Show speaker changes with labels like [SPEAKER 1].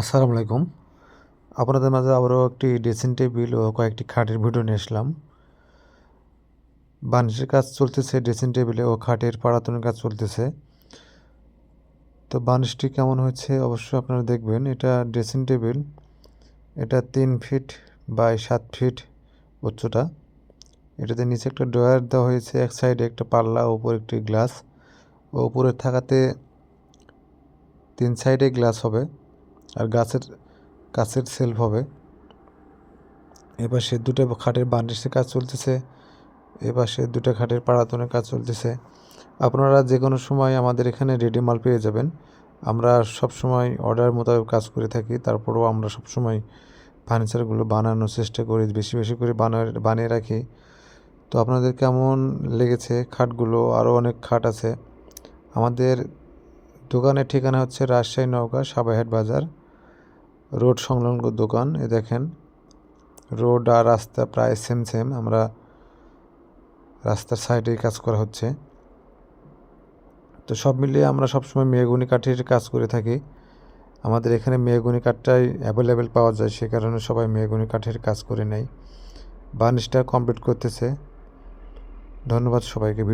[SPEAKER 1] আসসালামু আলাইকুম। আপনাদের মাঝে আবারও একটি ড্রেসিং টেবিল ও কয়েকটি খাটের ভিডিও নিয়ে আসলাম। বানিশের কাজ চলতেছে, ড্রেসিং টেবিলে ও খাটের পাড়াতনের কাজ চলতেছে। তো বানিশটি কেমন হয়েছে অবশ্যই আপনারা দেখবেন। এটা ড্রেসিং টেবিল, এটা তিন ফিট বাই সাত ফিট উচ্চটা এটাতে নিচে একটা ড্রয়ার দেওয়া হয়েছে, এক সাইডে একটা পাল্লা ওপর একটি গ্লাস ও উপরে থাকাতে তিন সাইডে গ্লাস হবে। গাছের কাছের সেলফ হবে। সে দুটো খাটের বান্ডিসের কাজ চলতেছে। এবার সে দুটো খাটের পাড়াতনের কাজ চলতেছে। আপনারা যে কোনো সময় আমাদের এখানে রেডি মাল পেয়ে যাবেন। আমরা সব সময় অর্ডার মোতাবেক কাজ করে থাকি। তারপরেও আমরা সব সময় ফার্নিচারগুলো বানানোর চেষ্টা করি, বেশি বেশি করে বানায়, বানিয়ে রাখি। তো আপনাদের কেমন লেগেছে খাটগুলো? আরও অনেক খাট আছে। আমাদের দোকানের ঠিকানা হচ্ছে রাজশাহী নৌকা সাবাইহাট বাজার। রোড সংলগ্ন দোকান, এ দেখেন। রোড আর রাস্তা প্রায় সেম সেম আমরা রাস্তার সাইডেই কাজ করা হচ্ছে। তো সব মিলিয়ে আমরা সবসময় মেহগুনি কাঠের কাজ করে থাকি। আমাদের এখানে মেহগুনি কাঠটাই অ্যাভেলেবেল পাওয়া যায়, সে কারণে সবাই মেহগুনি কাঠের কাজ করে নেয়। বার্নিশটা কমপ্লিট করতেছে। ধন্যবাদ সবাইকে। ভিডিও